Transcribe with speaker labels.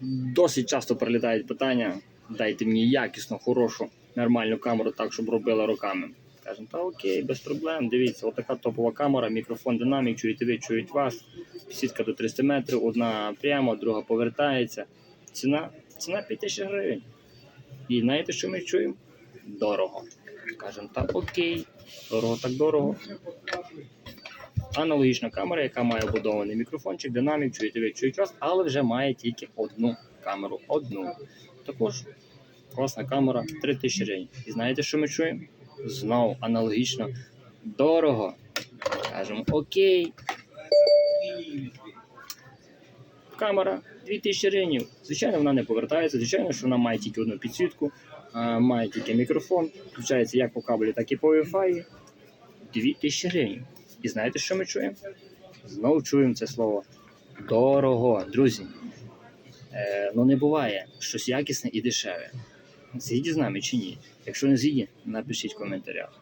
Speaker 1: Досить часто прилітають питання: дайте мені якісну, хорошу, нормальну камеру, так, щоб робила руками. Кажемо, та окей, без проблем. Дивіться, отака топова камера, мікрофон динамік, чуєте ви, чують вас. Сітка до 300 метрів, одна прямо, друга повертається. Ціна, ціна 5 тисяч гривень. І знаєте, що ми чуємо? Дорого. Кажемо, так окей, дорого так дорого. Аналогічна камера, яка має вбудований мікрофончик, динамік, чуєте ви, вас, але вже має тільки одну камеру. Одну. Також класна камера 3000 гривень. І знаєте, що ми чуємо? Знову аналогічно дорого. Кажемо окей. Камера 2000 гривень. Звичайно, вона не повертається. Звичайно, що вона має тільки одну підсвітку, має тільки мікрофон. Включається як по кабелі, так і по Wi-Fi. 2000 гривень. І знаєте, що ми чуємо? Знову чуємо це слово. Дорого, друзі. Е, ну не буває щось якісне і дешеве. Згідні з нами чи ні? Якщо не згідні, напишіть в коментарях.